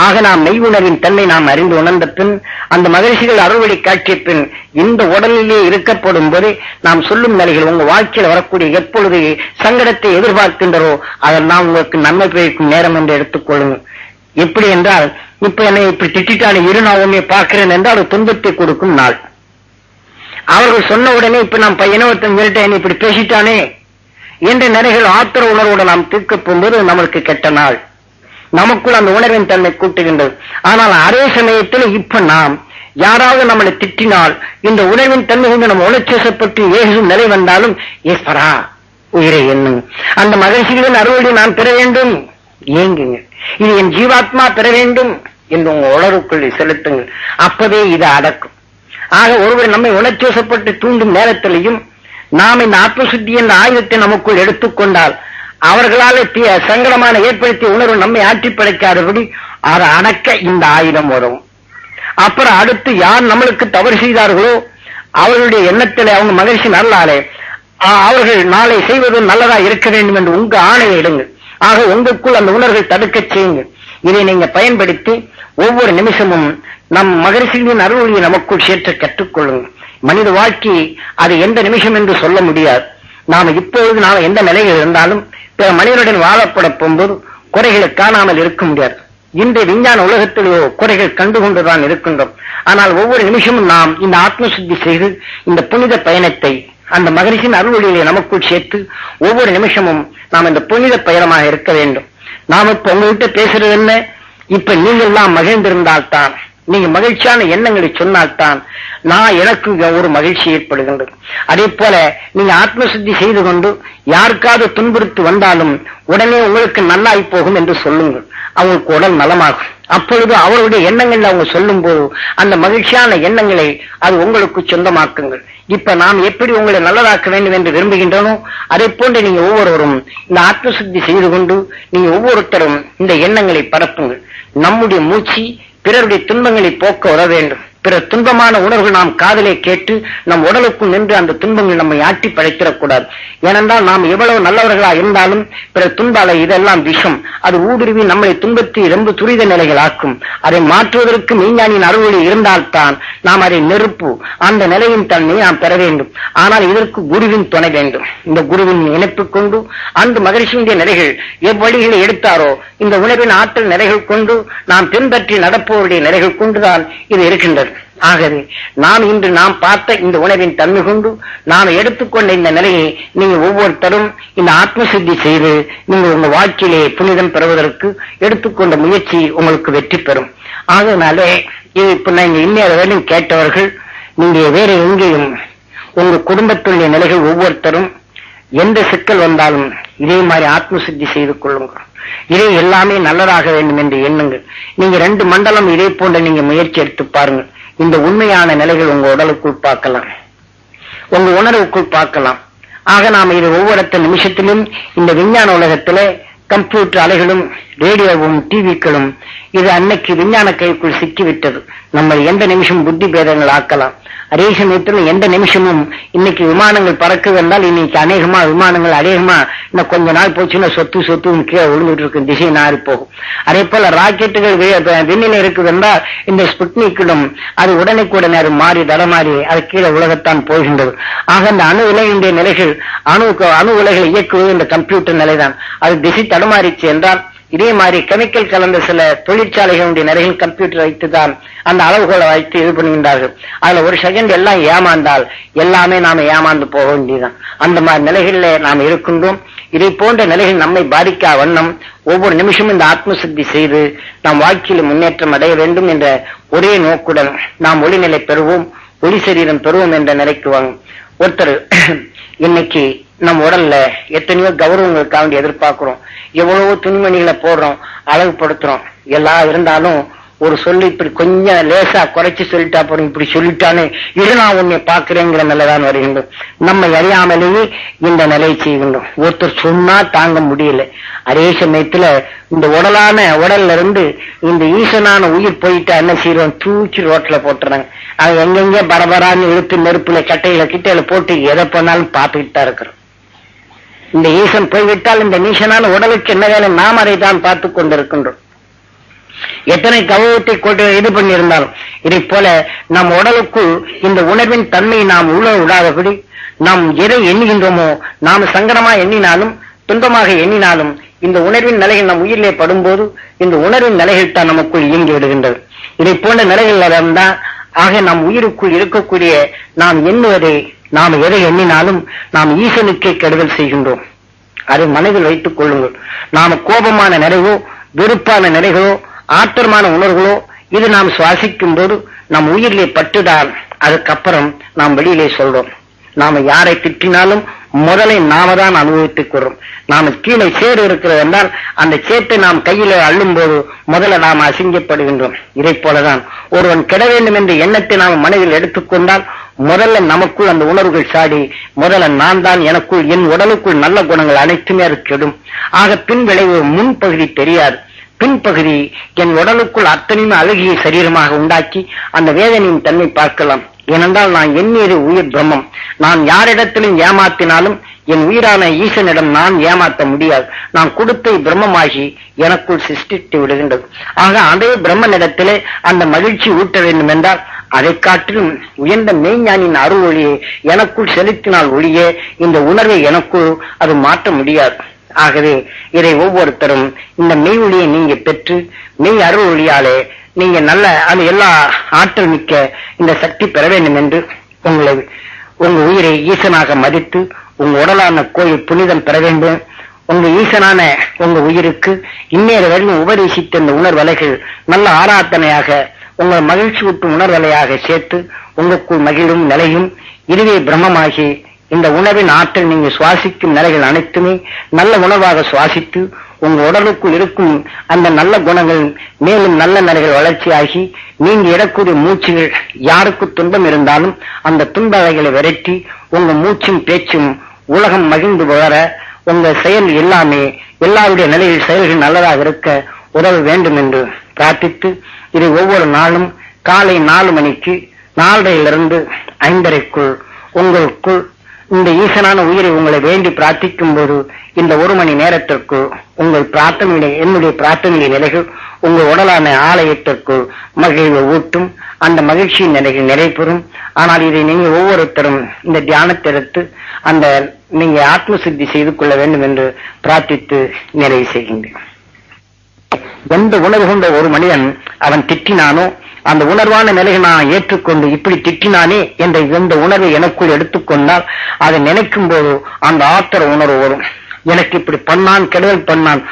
ஆக நாம் மெய் உணர்வின் தன்மை நாம் அறிந்து உணர்ந்த பின் அந்த மகிழ்ச்சிகள் அறுவடை காட்சிய பின் இந்த உடலிலே இருக்கப்படும் போது நாம் சொல்லும் நிலைகள் உங்க வாழ்க்கையில் வரக்கூடிய எப்பொழுது சங்கடத்தை எதிர்பார்க்கின்றோ அதெல்லாம் உங்களுக்கு நன்மை பயக்கும் நேரம் என்று எடுத்துக்கொள்ளும். எப்படி என்றால் இப்ப என்னை இப்படி திட்டான இரு நான் உன்னை பார்க்கிறேன் என்றால் அது துன்பத்தை கொடுக்கும் நாள். அவர்கள் சொன்ன உடனே இப்ப நான் பையனை ஒருத்தன் மிரட்ட இப்படி பேசிட்டானே என்ற நிறைகள் ஆத்திர உணர்வோடு நாம் தீர்க்க போகும்போது நம்மளுக்கு கெட்ட நாள். நமக்குள் அந்த உணர்வின் தன்மை கூட்டுகின்றது. ஆனால் அதே சமயத்தில் இப்ப நாம் யாராவது நம்மளை திட்டினால் இந்த உணர்வின் தன்மை கொண்டு நம்ம உணர்ச்சேசப்பட்டு ஏகும் நிலை வந்தாலும் ஈஸ்வரா உயிரை எண்ணும். அந்த மகிழ்ச்சிகளின் அறுவடை நான் பெற வேண்டும். ஏங்குங்க. இது என் ஜீவாத்மா பெற வேண்டும். என்று உங்கள் உணர்வுக்குள்ளே செலுத்துங்கள். அப்பவே இது அடக்கும். ஆக ஒருவர் நம்மை உணர்ச்சேசப்பட்டு தூண்டும் நேரத்திலையும் நாம் இந்த ஆத்மசுத்தி என்ற ஆயுதத்தை நமக்குள் எடுத்துக்கொண்டால் அவர்களால் சங்கடமான ஏற்படுத்திய உணர்வு நம்மை ஆற்றி படைக்காதபடி அதை அடக்க இந்த ஆயுதம் வரும். அப்புறம் அடுத்து யார் நம்மளுக்கு தவறு செய்தார்களோ அவர்களுடைய எண்ணத்திலே அவங்க மகிழ்ச்சி நல்லாலே அவர்கள் நாளை செய்வது நல்லதா இருக்க வேண்டும் என்று உங்க ஆணையை எடுங்க ஆக உங்களுக்குள் அந்த உணர்வை தடுக்க செய்யுங்க இதை நீங்க பயன்படுத்தி ஒவ்வொரு நிமிஷமும் நம் மகரிஷிகளின் அருள்வழியை நமக்குள் சேர்த்து கற்றுக்கொள்ளும். மனித வாழ்க்கை அது எந்த நிமிஷம் என்று சொல்ல முடியாது. நாம் இப்பொழுது நாம் எந்த நிலையில் இருந்தாலும் பிற மனிதனுடன் வாழப்பட போகும்போது குறைகளை காணாமல் இருக்க முடியாது. இன்றைய விஞ்ஞான உலகத்திலேயோ குறைகள் கண்டுகொண்டுதான் இருக்கின்றோம். ஆனால் ஒவ்வொரு நிமிஷமும் நாம் இந்த ஆத்ம சுத்தி செய்து இந்த புனித பயணத்தை அந்த மகரிஷின் அருள்வழியை நமக்குள் சேர்த்து ஒவ்வொரு நிமிஷமும் நாம் இந்த புனித பயணமாக இருக்க வேண்டும். நாம் இப்ப உங்ககிட்ட பேசுறது என்ன? இப்ப நீங்கள்லாம் மகிழ்ந்திருந்தால்தான் நீங்க மகிழ்ச்சியான எண்ணங்களை சொன்னால்தான் நான் எனக்கு ஒரு மகிழ்ச்சி ஏற்படுகின்றது. அதே போல நீங்க ஆத்ம சுத்தி செய்து கொண்டு யாருக்காவது துன்புறுத்து வந்தாலும் உடனே உங்களுக்கு நல்லாய் போகும் என்று சொல்லுங்கள். அவங்களுக்கு உடல் நலமாகும். அப்பொழுது அவருடைய எண்ணங்கள் அவங்க சொல்லும் போது அந்த மகிழ்ச்சியான எண்ணங்களை அது உங்களுக்கு சொந்தமாக்குங்கள். இப்ப நாம் எப்படி உங்களை நல்லதாக்க வேண்டும் என்று விரும்புகின்றனோ அதை போன்று நீங்க ஒவ்வொருவரும் இந்த ஆத்ம சுத்தி செய்து கொண்டு நீங்க ஒவ்வொருத்தரும் இந்த எண்ணங்களை பரப்புங்கள். நம்முடைய மூச்சு பிறருடைய துன்பங்களை போக்க உதவ வேண்டும். பிற துன்பமான உணர்வு நாம் காதலை கேட்டு நம் உடலுக்குள் நின்று அந்த துன்பங்கள் நம்மை ஆட்டி பழைத்திடக்கூடாது ஏனென்றால் நாம் எவ்வளவு நல்லவர்களா இருந்தாலும் பிற துன்பால இதெல்லாம் விஷம். அது ஊடுருவி நம்மை துன்பத்தை ரொம்ப துரித நிலைகள் ஆக்கும். அதை மாற்றுவதற்கு மெய்ஞானியின் அறுவடை இருந்தால்தான் நாம் அதை நெருப்பு. அந்த நிலையின் தன்மையை நாம் பெற வேண்டும். ஆனால் இதற்கு குருவின் துணை வேண்டும். இந்த குருவின் இணைப்பு கொண்டு அந்த மகிழ்ச்சியுடைய நிலைகள் எவ்வழிகளை எடுத்தாரோ இந்த உணவின் ஆற்றல் நிலைகள் கொண்டு நாம் பின்பற்றி நடப்பவருடைய நிலைகள் கொண்டுதான் இது இருக்கின்றது. ஆகவே நாம் இன்று நாம் பார்த்த இந்த உணவின் தன்மை கொண்டு நாம் எடுத்துக்கொண்ட இந்த நிலையை நீங்க ஒவ்வொருத்தரும் இந்த ஆத்ம சித்தி செய்து நீங்கள் உங்க வாழ்க்கையிலே புனிதம் பெறுவதற்கு எடுத்துக்கொண்ட முயற்சி உங்களுக்கு வெற்றி பெறும். ஆகையினாலே இது இப்ப நீங்க இன்னொரு வேலையும் கேட்டவர்கள் நீங்க வேற எங்கேயும் உங்க குடும்பத்துடைய நிலைகள் ஒவ்வொருத்தரும் எந்த சிக்கல் வந்தாலும் இதே மாதிரி ஆத்ம சித்தி செய்து கொள்ளுங்கள். இதே எல்லாமே நல்லதாக வேண்டும் என்று எண்ணுங்கள். நீங்க ரெண்டு மண்டலம் இதே போன்ற நீங்க முயற்சி எடுத்து பாருங்க இந்த உண்மையான நிலைகள் உங்க உடலுக்குள் பார்க்கலாம். உங்க உணர்வுக்குள் பார்க்கலாம். ஆக நாம இது ஒவ்வொருத்த நிமிஷத்திலும் இந்த விஞ்ஞான உலகத்துல கம்ப்யூட்டர் அலைகளும் ரேடியோவும் டிவிக்களும் இது அன்னைக்கு விஞ்ஞான கைக்குள் சிக்கிவிட்டது. நம்ம எந்த நிமிஷம் புத்தி பேதங்கள் ஆக்கலாம். அதே சமயத்தில் எந்த நிமிஷமும். இன்னைக்கு விமானங்கள் பறக்குது என்றால் இன்னைக்கு அநேகமா விமானங்கள் அநேகமா இன்னும் கொஞ்ச நாள் போச்சுன்னா சொத்து சொத்து கீழே விழுந்துட்டு இருக்கும் திசை நாறி போகும். அதே போல ராக்கெட்டுகள் விண்ணில் இருக்குது என்றால் இந்த ஸ்புட்னிக்கிடும் அது உடனுக்குடனே அது மாறி தடமாறி அது கீழே உலகத்தான் போகின்றது. ஆக இந்த அணு உலகினுடைய நிலைகள் அணு அணு உலகில் இயக்குவது இந்த கம்ப்யூட்டர் நிலைதான். அது திசை தடுமாறிச்சு என்றால் இதே மாதிரி கெமிக்கல் கலந்த சில தொழிற்சாலைகளுடைய நிறைய கம்ப்யூட்டர் வைத்துதான் அந்த அளவுகளை வைத்து இது பண்ணுகின்றார்கள் அதுல ஒரு செகண்ட் எல்லாம் ஏமாந்தால் எல்லாமே நாம ஏமாந்து போக வேண்டியதுதான். அந்த மாதிரி நிலைகளில் நாம் இருக்கின்றோம். இதை போன்ற நிலைகள் நம்மை பாதிக்கா வண்ணம் ஒவ்வொரு நிமிஷமும் இந்த ஆத்மசித்தி செய்து நாம் வாழ்க்கையில் முன்னேற்றம் அடைய வேண்டும் என்ற ஒரே நோக்குடன் நாம் ஒளிநிலை பெறுவோம் ஒளி சரீரம் பெறுவோம் என்ற நிலைக்கு வாங்க. ஒருத்தர் இன்னைக்கு நம்ம உடல்ல எத்தனையோ கௌரவங்களுக்காக எதிர்பார்க்கிறோம். எவ்வளவோ துணிமணிகளை போடுறோம் அழகுபடுத்துறோம். எல்லாம் இருந்தாலும் ஒரு சொல்லு இப்படி கொஞ்சம் லேசா குறைச்சு சொல்லிட்டா போறோம் இப்படி சொல்லிட்டானே இது நான் உன்னை பாக்குறேங்கிற நிலைதான் வருகின்றோம் நம்ம அறியாமலேயே இந்த நிலையை செய்கின்றோம். ஒருத்தர் சொன்னா தாங்க முடியல. அதே சமயத்துல இந்த உடலான உடல்ல இருந்து இந்த ஈசனான உயிர் போயிட்டா என்ன செய்யறோம்? தூக்கி ரோட்ல போட்டுறாங்க. அது எங்கெங்க பரபரான்னு இழுத்து நெருப்புல கட்டையில கிட்டையில போட்டு எதை பண்ணாலும் பாத்துக்கிட்டு தான் இருக்கிறோம். இந்த ஈசன் போய்விட்டால் இந்த நீசனான உடலுக்கு என்ன வேலை நாம் அதை தான் பார்த்துக் கொண்டிருக்கின்றோம். எத்தனை கௌரவத்தை கொண்டு இது பண்ணியிருந்தாலும் இதை போல நம் உடலுக்குள் இந்த உணர்வின் தன்மை நாம் உள்ள விடாதபடி நாம் எதை எண்ணுகின்றோமோ நாம் சங்கடமா எண்ணினாலும் துன்பமாக எண்ணினாலும் இந்த உணர்வின் நிலைகள் நம் உயிரிலே படும்போது இந்த உணர்வின் நிலைகள் தான் நமக்குள் இயங்கி விடுகின்றது. இதை போன்ற நிலைகள் தான் ஆக நம் உயிருக்குள் இருக்கக்கூடிய நாம் எண்ணுவதை நாம் எதை எண்ணினாலும் நாம் ஈசனுக்கே கெடுதல் செய்கின்றோம். அதை மனதில் வைத்துக் கொள்ளுங்கள். நாம கோபமான நிறைவோ வெறுப்பான நிறைகளோ ஆத்திரமான உணர்வுகளோ இது நாம் சுவாசிக்கும் போது நம் உயிரிலே பட்டுதான் அதுக்கப்புறம் நாம் வெளியிலே சொல்றோம். நாம யாரை திட்டினாலும் முதலை நாம தான் அனுபவித்துக் கொள்றோம். நாம கீழே சேறு இருக்கிறது என்றால் அந்த சேட்டை நாம் கையில அள்ளும் போது முதல்ல நாம் அசிங்கப்படுகின்றோம். இதை போலதான் ஒருவன் கெட வேண்டும் என்ற எண்ணத்தை நாம் மனதில் எடுத்துக்கொண்டால் முதல்ல நமக்குள் அந்த உணர்வுகள் சாடி முதல்ல நான் தான் எனக்குள் என் உடலுக்குள் நல்ல குணங்கள் அனைத்துமே அது கெடும். ஆக பின் விளைவு முன்பகுதி தெரியாது. பின்பகுதி என் உடலுக்குள் அத்தனையுமே அழகிய சரீரமாக உண்டாக்கி அந்த வேதனையின் தன்மை பார்க்கலாம். ஏனென்றால் நான் எண்ணியது உயிர் பிரம்மம். நான் யாரிடத்திலும் ஏமாத்தினாலும் என் உயிரான ஈசனிடம் நான் ஏமாற்ற முடியாது. நான் கொடுத்த பிரம்மமாகி எனக்குள் சிருஷ்டித்து விடுகின்றது. ஆக அதே பிரம்மனிடத்திலே அந்த மகிழ்ச்சி ஊட்ட வேண்டும் என்றால் அதை காட்டிலும் உயர்ந்த மெய்ஞானின் அருள் ஒளியை எனக்குள் செலுத்தினால் ஒளியே இந்த உணர்வை எனக்குள் அது மாற்ற முடியாது. ஆகவே இதை ஒவ்வொருத்தரும் இந்த மெய் ஒளியை நீங்க பெற்று மெய் அருள் ஒளியாலே நீங்க நல்ல அது எல்லா ஆற்றல் மிக்க இந்த சக்தி பெற வேண்டும் என்று உங்களை உங்க உயிரை ஈசனாக மதித்து உங்க உடலான கோயில் புனிதம் பெற வேண்டும். உங்க ஈசனான உங்க உயிருக்கு இந்நேர வரையும் உபதேசித்த இந்த உணர்வலைகள் நல்ல ஆராதனையாக உங்கள் மகிழ்ச்சி ஊட்டும் உணர்வலையாக சேர்த்து உங்களுக்குள் மகிழும் நிலையும் இதுவே பிரம்மமாகி இந்த உணவின் ஆற்றல் நீங்க சுவாசிக்கும் நிலைகள் அனைத்துமே நல்ல உணவாக சுவாசித்து உங்க உடலுக்குள் இருக்கும் அந்த நல்ல குணங்கள் மேலும் நல்ல நிலைகள் வளர்ச்சியாகி நீங்க இடக்கூடிய மூச்சுகள் யாருக்கு துன்பம் இருந்தாலும் அந்த துன்ப அலைகளை விரட்டி உங்க மூச்சும் பேச்சும் உலகம் மகிழ்ந்து வளர உங்க செயல் எல்லாமே எல்லாருடைய நிலையில் செயல்கள் நல்லதாக இருக்க உதவ வேண்டும் என்று பிரார்த்தித்து இது ஒவ்வொரு நாளும் காலை நாலு மணிக்கு நாலரையிலிருந்து ஐந்தரைக்குள் உங்களுக்குள் இந்த ஈசனான உயிரை உங்களை வேண்டி பிரார்த்திக்கும் போது இந்த ஒரு மணி நேரத்திற்கு உங்கள் பிரார்த்தனை என்னுடைய பிரார்த்தனை நிலைகள் உங்கள் உடலான ஆலயத்திற்கு மகிழ்வை ஊட்டும். அந்த மகிழ்ச்சியின் நிலைகள் நிறைபெறும் ஆனால் இதை நீங்கள் ஒவ்வொருத்தரும் இந்த தியானத்தை எடுத்து அந்த நீங்கள் ஆத்ம சித்தி செய்து கொள்ள வேண்டும் என்று பிரார்த்தித்து நிறைவு செய்கின்றேன். எந்த உணர்வு கொண்ட ஒரு மனிதன் அவன் திட்டினானோ அந்த உணர்வான நிலையை நான் ஏற்றுக்கொண்டு இப்படி திட்டினானே என்ற எந்த உணர்வை எனக்குள் எடுத்துக்கொண்டால் அதை நினைக்கும் போது அந்த ஆத்திர உணர்வு வரும். எனக்கு இப்படி பண்ணான் கெடுதல் பண்ணான்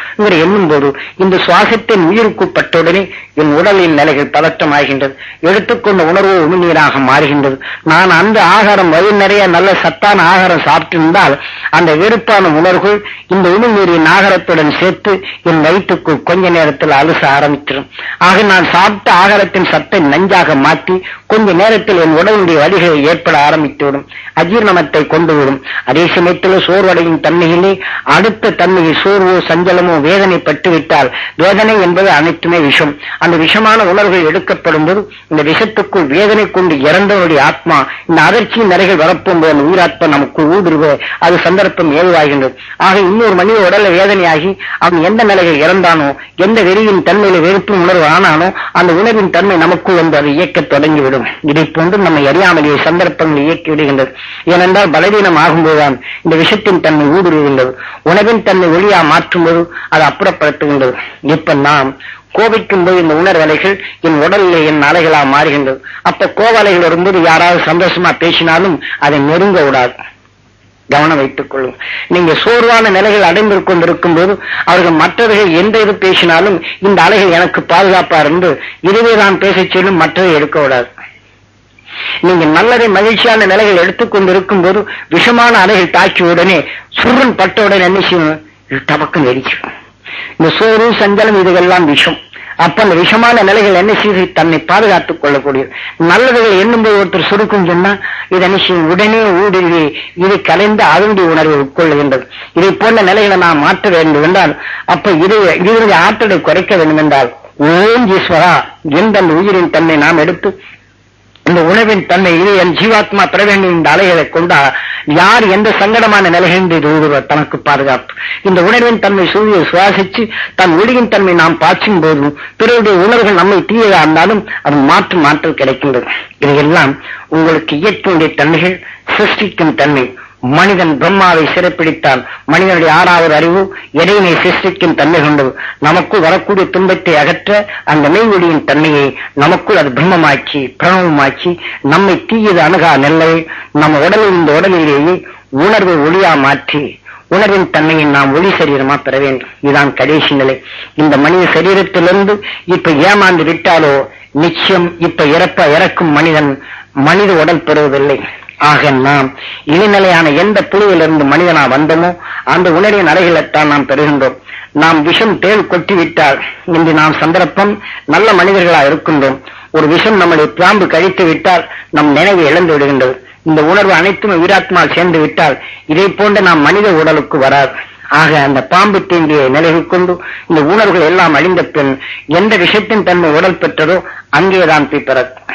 எண்ணும் போது இந்த சுவாசத்தின் உயிருக்கு பட்டவுடனே என் உடலின் நிலைகள் பதற்றமாகின்றது. எடுத்துக்கொண்ட உணர்வு உமிழ்நீராக மாறுகின்றது. நான் அந்த ஆகாரம் வழி நிறைய நல்ல சத்தான ஆகாரம் சாப்பிட்டிருந்தால் அந்த வெறுப்பான உணர்வுகள் இந்த உமிழ்நீரின் ஆகாரத்துடன் சேர்த்து என் வயிற்றுக்குள் கொஞ்ச நேரத்தில் அலுச ஆரம்பித்திடும் ஆக நான் சாப்பிட்ட ஆகாரத்தின் சத்தை நஞ்சாக மாற்றி கொஞ்ச நேரத்தில் என் உடலுடைய வழிகள் ஏற்பட ஆரம்பித்துவிடும். அஜீர்ணமத்தை கொண்டுவிடும். அதே சமயத்தில் சோர்வடையும் தன்மையிலே அடுத்த தன்மையை சோர்வோ சஞ்சலமோ வேதனை பட்டுவிட்டால் வேதனை என்பது அனைத்துமே விஷம். அந்த விஷமான உணர்வுகள் எடுக்கப்படும் போது இந்த விஷத்துக்குள் வேதனை கொண்டு இறந்தவனுடைய ஆத்மா இந்த அதிர்ச்சியின் நிறைகள் வரப்போம்போது அந்த உயிராத்மா நமக்கு ஊடுருவ. அது சந்தர்ப்பம் ஏதுவாகின்றது. ஆக இன்னொரு மனித உடல்ல வேதனையாகி அவன் எந்த நிலையில் இறந்தானோ எந்த வெறியின் தன்மையில வெறுப்பு உணர்வு ஆனானோ அந்த உணர்வின் தன்மை நமக்குள் வந்து அதை இயக்கத் தொடங்கிவிடும். இதை போன்று நம்மை அறியாமலேயே சந்தர்ப்பங்கள் இயக்கி விடுகின்றது. ஏனென்றால் பலவீனம் ஆகும்போதுதான் இந்த விஷத்தின் தன்மை ஊடுருவுகின்றது. உணவின் தன்னை ஒளியா மாற்றும்போது அது அப்புறப்படுத்துகின்றது. இப்ப நாம் கோபிக்கும் போது இந்த உணர்வலைகள் என் உடலில் என் அலைகளா மாறுகின்றது. அப்ப கோவலைகள் வரும்போது யாராவது சந்தோஷமா பேசினாலும் அதை நெருங்க விடாது. கவனம் வைத்துக் கொள்ளும். நீங்க சோர்வான நிலைகள் அடைந்து கொண்டிருக்கும் போது அவர்கள் மற்றவர்கள் எந்த இது பேசினாலும் இந்த அலைகள் எனக்கு பாதுகாப்பா இருந்து இதுவே நான் பேசச் செல்லும் மற்றதை எடுக்க விடாது. நீங்க நல்லதை மகிழ்ச்சியான நிலைகள் எடுத்துக்கொண்டு இருக்கும் போது விஷமான அலைகள் தாக்கிய உடனே சுருன் பட்ட உடனே என்ன செய்யணும் டபக்கம் டபக்குன்னு இந்த சோறு சஞ்சலம் இதுகெல்லாம் விஷம். அப்ப அந்த விஷமான நிலைகள் என்ன செய்து? தன்னை பாதுகாத்துக் கொள்ளக்கூடியது. நல்லதுகள் எண்ணும்போது ஒருத்தர் சுருக்கும் சொன்னா இது என்ன உடனே ஊடுருவி இது கலைந்து அதனுடைய உணர்வை உட்கொள்ளுகின்றது இதை போன்ற நிலைகளை நாம் மாற்ற வேண்டும் என்றால் அப்ப இது இதனுடைய ஆற்றலை குறைக்க வேண்டும் என்றால் ஓம் ஈஸ்வரா எந்த அந்த உயிரின் தன்னை நாம் எடுத்து இந்த உணவின் தன்மை இது என் ஜீவாத்மா பெற வேண்டும் இந்த அலைகளை கொண்டா யார் எந்த சங்கடமான நிலைகளில் இது தனக்கு பாதுகாப்பு. இந்த உணர்வின் தன்மை சூரிய சுவாசிச்சு தன் ஒளியின் தன்மை நாம் பாய்ச்சும் போதும் பிறருடைய உணர்வுகள் நம்மை தீயதா இருந்தாலும் அது மாற்று மாற்றல் கிடைக்கின்றது. இதையெல்லாம் உங்களுக்கு இயற்கையுடைய தன்மைகள் சிருஷ்டிக்கும் தன்மை. மனிதன் பிரம்மாவை சிறப்பிடித்தான். மனிதனுடைய ஆறாவது அறிவு எதையினை சிருஷ்டிக்கும் தன்மை கொண்டது நமக்குள் வரக்கூடிய துன்பத்தை அகற்ற அந்த மெய்வொழியின் தன்மையை நமக்குள் அது பிரம்மமாக்கி பிரணவமாக்கி நம்மை தீயது அணுகா நெல்லை நம்ம உடலில் இந்த உடலிலேயே உணர்வை ஒளியா மாற்றி உணர்வின் தன்மையை நாம் ஒளி சரீரமா பெற வேண்டும். இதுதான் கடைசி நிலை. இந்த மனித சரீரத்திலிருந்து இப்ப ஏமாந்து விட்டாலோ நிச்சயம் இப்ப இறப்ப இறக்கும் மனிதன் மனித உடல் பெறுவதில்லை. ஆக நாம் இனிநிலையான எந்த புழுவிலிருந்து மனிதனா வந்தோமோ அந்த உணரின் அறைகளைத்தான் நாம் பெறுகின்றோம். நாம் விஷம் தேள் கொட்டிவிட்டால் இன்று நாம் சந்தர்ப்பம் நல்ல மனிதர்களா இருக்கின்றோம். ஒரு விஷம் நம்முடைய பாம்பு கழித்து விட்டால் நம் நினைவு இழந்து விடுகின்றது. இந்த உணர்வு அனைத்தும் உயிராத்மா சேர்ந்து விட்டால் இதை போன்ற நாம் மனித உடலுக்கு வராது. ஆக அந்த பாம்பு தீண்டிய நிலைகள் கொண்டு இந்த உணர்வுகள் எல்லாம் அழிந்த பின் எந்த விஷயத்தின் தன்மை உடல் பெற்றதோ அங்கேதான் போய் பிறக்கும்.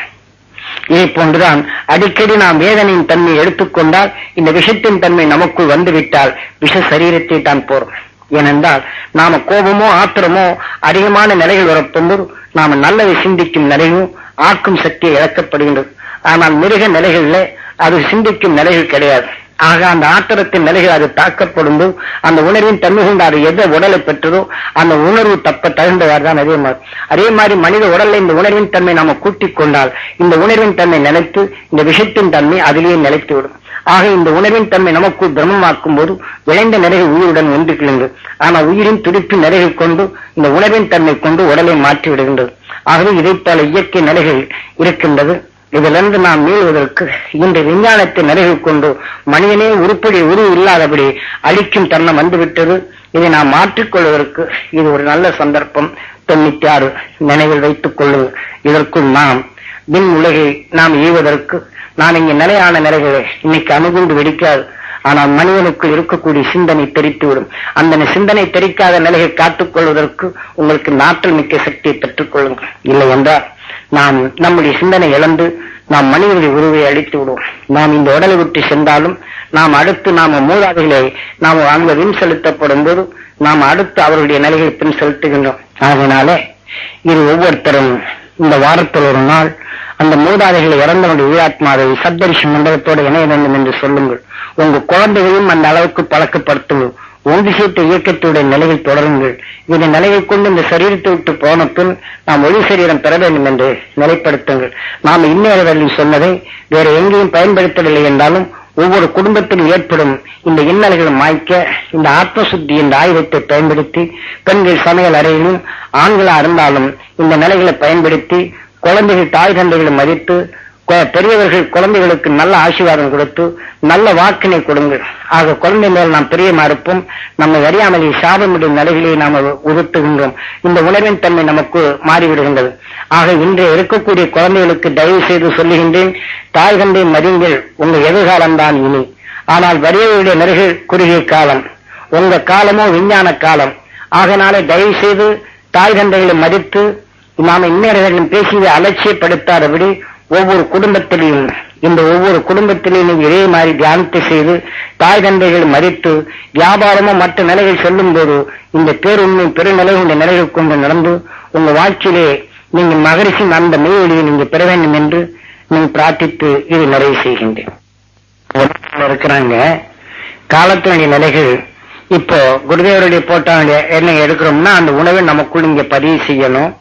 இதை போன்றுதான் அடிக்கடி நாம் வேதனையின் தன்மை எடுத்துக்கொண்டால் இந்த விஷத்தின் தன்மை நமக்குள் வந்துவிட்டால் விஷ சரீரத்தை தான் போறோம் ஏனென்றால் நாம கோபமோ ஆத்திரமோ அதிகமான நிலைகள் வரப்போது நாம நல்லதை சிந்திக்கும் நிலையும் ஆக்கும் சக்தியை இழக்கப்படுகின்றது. ஆனால் மிருக நிலைகள்ல அது சிந்திக்கும் நிலைகள் கிடையாது. ஆக அந்த ஆத்திரத்தின் நிலைகள் அது தாக்கப்படும் போது அந்த உணர்வின் தன்மை கொண்டு அது எதை உடலை பெற்றதோ அந்த உணர்வு தப்ப தகுந்தவாறு தான் அதே மாதிரி அதே மாதிரி மனித உடல்ல இந்த உணர்வின் தன்மை நாம கூட்டிக் கொண்டால் இந்த உணர்வின் தன்மை நிலைத்து இந்த விஷத்தின் தன்மை அதிலேயே நிலைத்து விடும். ஆக இந்த உணர்வின் தன்மை நமக்கு பிரம்மமாக்கும் போது விளைந்த நிலைகள் உயிருடன் ஒன்று கிழங்கு ஆனால் உயிரின் துடிப்பு நிலைகள் கொண்டு இந்த உணர்வின் தன்மை கொண்டு உடலை மாற்றி விடுகின்றது. ஆகவே இதைப்போல இயற்கை நிலைகள் இருக்கின்றது. இதிலிருந்து நாம் மீள்வதற்கு இந்த விஞ்ஞானத்தை நிலைகள் கொண்டு மனிதனே உருப்படி உரு இல்லாதபடி அழிக்கும் தன்னம் வந்துவிட்டது. இதை நாம் மாற்றிக்கொள்வதற்கு இது ஒரு நல்ல சந்தர்ப்பம். தொண்ணூத்தி ஆறு நினைவில் வைத்துக் கொள்ளுங்கள். இதற்குள் நாம் மின் உலகை நாம் ஈவதற்கு நாம் இங்கே நிலையான நிலைகளை இன்னைக்கு அணுகுண்டு வெடிக்காது. ஆனால் மனிதனுக்குள் இருக்கக்கூடிய சிந்தனை தெரித்துவிடும். அந்த சிந்தனை தெரிக்காத நிலையை காத்துக் கொள்வதற்கு உங்களுக்கு நாற்றல் மிக்க சக்தியை பெற்றுக் கொள்ளுங்கள் இல்லை என்றால் நாம் நம்முடைய சிந்தனை இழந்து நாம் மனிதனுடைய உருவை அழித்து விடுவோம். நாம் இந்த உடலை விட்டு சென்றாலும் நாம் அடுத்து நாம மூதாதைகளை நாம் அங்க வின் செலுத்தப்படும் போது நாம் அடுத்து அவருடைய நிலையை பின் செலுத்துகின்றோம். அதனாலே இது ஒவ்வொருத்தரும் இந்த வாரத்தில் ஒரு நாள் அந்த மூதாதைகளை இறந்தவனுடைய உயிராத்மாவை சப்தரிஷி மண்டலத்தோடு இணைய வேண்டும் என்று சொல்லுங்கள். உங்க குழந்தைகளையும் அந்த அளவுக்கு பழக்கப்படுத்துவோம் ஒன்று சேர்த்த இயக்கத்துடைய நிலையில் தொடருங்கள். இந்த நிலையை கொண்டு இந்த சரீரத்தை விட்டு போன பின் நாம் ஒளி சரீரம் பெற வேண்டும் என்று நிலைப்படுத்துங்கள். நாம் இன்னொருவரில் சொன்னதை வேற எங்கேயும் பயன்படுத்தவில்லை என்றாலும் ஒவ்வொரு குடும்பத்திலும் ஏற்படும் இந்த இன்னல்களை மாய்க்க இந்த ஆத்மசுத்தி என்ற ஆயுதத்தை பயன்படுத்தி பெண்கள் சமையல் அறையிலும் ஆண்களா இருந்தாலும் இந்த நிலைகளை பயன்படுத்தி குழந்தைகள் தாய் தந்தைகளை மதித்து பெரியவர்கள் குழந்தைகளுக்கு நல்ல ஆசீர்வாதம் கொடுத்து நல்ல வாக்கினை கொடுங்கள் ஆக குழந்தை மேல் நாம் பிரியமா இருப்போம். நம்மை அறியாமலே சாபமிடும் நிலைகளை நாம் உறுத்துகின்றோம் இந்த உணர்வின் தன்மை நமக்கு மாறிவிடுகின்றது. ஆக இன்றைய இருக்கக்கூடிய குழந்தைகளுக்கு தயவு செய்து சொல்லுகின்றேன் தாய் தந்தை மதிங்கள் உங்க எதிர்காலம்தான் இனி. ஆனால் வரியவருடைய நெருகில் குறுகிய காலம். உங்க காலமோ விஞ்ஞான காலம். ஆகனாலே தயவு செய்து தாய் தந்தைகளை மதித்து நாம இன்னொருவர்களும் பேசியதை அலட்சியப்படுத்தாதபடி ஒவ்வொரு குடும்பத்திலையும் இந்த ஒவ்வொரு குடும்பத்திலையும் இதே மாதிரி தியானத்தை செய்து தாய் தந்தைகள் மதித்து வியாபாரமும் மற்ற நிலைகள் செல்லும் போது இந்த பேருண்மை பெருநிலை உள்ள நிலைகள் கொண்டு நடந்து உங்க வாழ்க்கையிலே நீங்க மகரிஷின் அந்த மெய்வெளியை நீங்க பெற வேண்டும் என்று நீங்கள் பிரார்த்தித்து இது நிறைவு செய்கின்றேன். இருக்கிறாங்க. காலத்தினுடைய நிலைகள் இப்போ குருதேவருடைய போட்டாவுடைய என்ன எடுக்கிறோம்னா அந்த உணவை நமக்குள் இங்க பதிவு செய்யணும்.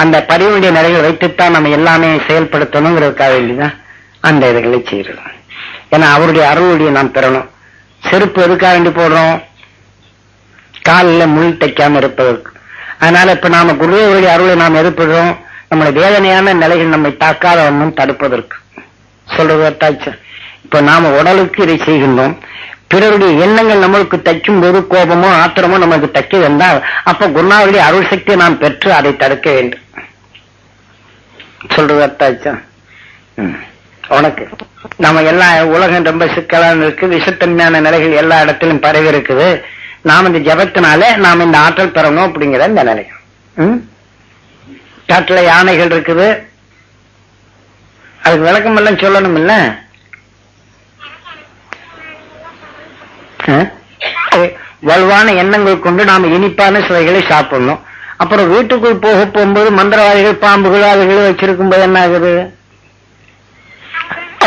அந்த பதிவுடைய நிலையை வைத்துத்தான் நம்ம எல்லாமே செயல்படுத்தணுங்கிறதுக்காக வேண்டிதான் அந்த இதுகளை செய்யறோம். ஏன்னா அவருடைய அருளுடைய நாம் பெறணும். செருப்பு எதுக்காக வேண்டி போடுறோம்? காலில் முள் தைக்காம இருப்பதற்கு. அதனால இப்ப நாம குருதேவருடைய அருளை நாம் எதிர்ப்படுறோம் நம்முடைய வேதனையான நிலைகள் நம்மை தாக்காத ஒன்றும் தடுப்பதற்கு. சொல்றது இப்ப நாம உடலுக்கு இதை செய்கின்றோம். பிறருடைய எண்ணங்கள் நம்மளுக்கு தைக்கும் போது கோபமோ ஆத்திரமோ நமக்கு தைக்க வந்தால் அப்ப குருநாவுடைய அருள் சக்தியை நாம் பெற்று அதை தடுக்க வேண்டும். சொல்றது அர்த்தாச்சா ம். உனக்கு. நம்ம எல்லா உலகம் ரொம்ப சிக்கலான இருக்கு விஷத்தன்மையான நிலைகள் எல்லா இடத்திலும் பரவி இருக்குது. நாம் இந்த ஜபத்தினாலே நாம் இந்த ஆற்றல் பெறணும் அப்படிங்கிற இந்த நிலை. ம்? காட்டுல யானைகள் இருக்குது. அதுக்கு விளக்கம் எல்லாம் சொல்லணும் இல்லை வலுவான எண்ணங்கள் கொண்டு நாம இனிப்பான சுவைகளை சாப்பிடணும். அப்புறம் வீட்டுக்குள் போக போகும்போது மந்திரவாதிகள் பாம்புகள் அதுகளை வச்சிருக்கும் போது என்ன ஆகுது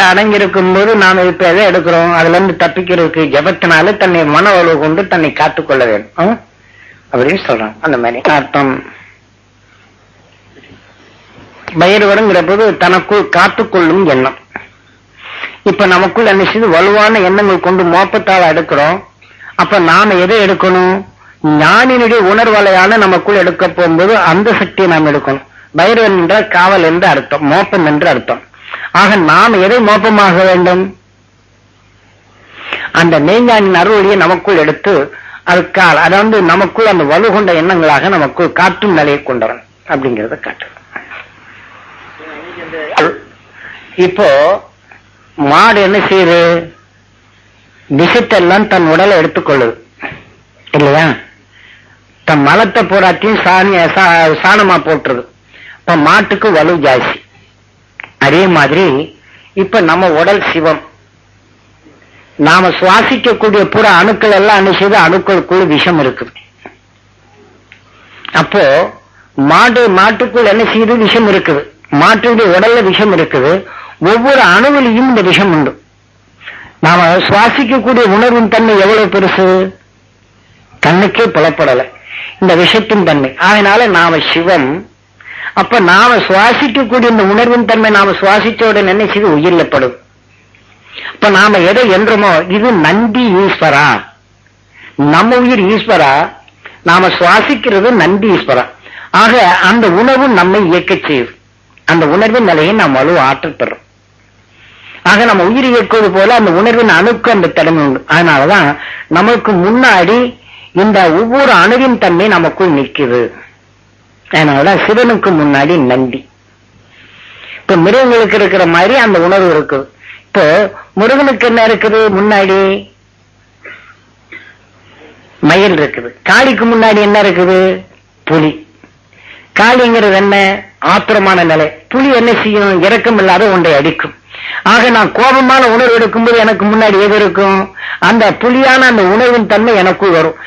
அடங்கி இருக்கும்போது நாம் இப்ப எதை எடுக்கிறோம்? அதுல இருந்து தப்பிக்கிறதுக்கு ஜபத்தினால தன்னை மன வலுவை கொண்டு தன்னை காத்துக்கொள்ள வேண்டும். அப்படின்னு சொல்றான். அந்த மாதிரி. அர்த்தம். பயிர்வருங்கிற போது தனக்குள் காத்துக்கொள்ளும் எண்ணம். இப்ப நமக்குள் என்ன செய்து? வலுவான எண்ணங்கள் கொண்டு மோப்பத்தால் எடுக்கிறோம். அப்ப நாம எதை எடுக்கணும்? ஞானினுடைய உணர்வலையான நமக்குள் எடுக்க போகும்போது அந்த சக்தியை நாம் எடுக்கணும். பைரவன் என்றால் காவல் என்று அர்த்தம் மோப்பம் என்று அர்த்தம். ஆக நாம் எதை மோப்பமாக வேண்டும்? அந்த மெய்ஞானின் அருள்வழியை நமக்குள் எடுத்து அதுக்கால் அதாவது நமக்குள் அந்த வலு கொண்ட எண்ணங்களாக நமக்குள் காட்டும் நிலையை கொண்டவன் அப்படிங்கறத காட்டு இப்போ மாடு என்ன செய்யுது? விஷத்தெல்லாம் தன் உடலை எடுத்துக்கொள்ளுது. இல்லையா? தன் மலத்தை போராட்டியும் சாணி சா- சாணமா போட்டுருது. இப்ப மாட்டுக்கு வலு ஜாஸ்தி. அதே மாதிரி இப்ப நம்ம உடல் சிவம். நாம சுவாசிக்கக்கூடிய புற அணுக்கள் எல்லாம் என்ன செய்து அணுக்களுக்குள்ள விஷம் இருக்குது. அப்போ மாடு மாட்டுக்குள் என்ன செய்யுது? விஷம் இருக்குது. மாட்டுடைய உடல்ல விஷம் இருக்குது. ஒவ்வொரு அணுவிலையும் இந்த விஷம் உண்டு. நாம சுவாசிக்கக்கூடிய உணர்வின் தன்மை எவ்வளவு பெருசு? தன்னைக்கே புலப்படலை. இந்த விஷத்தின் தன்மை. அதனால நாம சிவம். அப்ப நாம சுவாசிக்கக்கூடிய இந்த உணர்வின் தன்மை நாம சுவாசிச்ச உடனே என்ன செய்து? உயிரில அப்ப நாம எதை என்றமோ இது நந்தி ஈஸ்வரா. நம்ம உயிர் ஈஸ்வரா. நாம சுவாசிக்கிறது நந்தி ஈஸ்வரா. ஆக அந்த உணர்வு நம்மை இயக்க செய்யும். அந்த உணர்வின் நிலையை நாம் வலு ஆற்றல் பெறும். ஆக நம்ம உயிர் இயக்குவது போல அந்த உணர்வின் அணுக்கு அந்த திறமை உண்டு. அதனாலதான் நமக்கு முன்னாடி இந்த ஒவ்வொரு அணுவின் தன்மை நமக்குள் நிற்குது. அதனாலதான் சிவனுக்கு முன்னாடி நந்தி. இப்ப மிருகங்களுக்கு இருக்கிற மாதிரி அந்த உணர்வு இருக்குது. இப்போ முருகனுக்கு என்ன இருக்குது முன்னாடி? மயில் இருக்குது. காளிக்கு முன்னாடி என்ன இருக்குது? புலி. காளிங்கிறது என்ன? ஆத்திரமான நிலை. புலி என்ன செய்யும்? இறக்கம் இல்லாத ஒன்றை அடிக்கும். ஆக நான் கோபமான உணர்வு எடுக்கும்போது எனக்கு முன்னாடி எது இருக்கும்? அந்த புலியான அந்த உணர்வின் தன்மை எனக்குள் வரும்.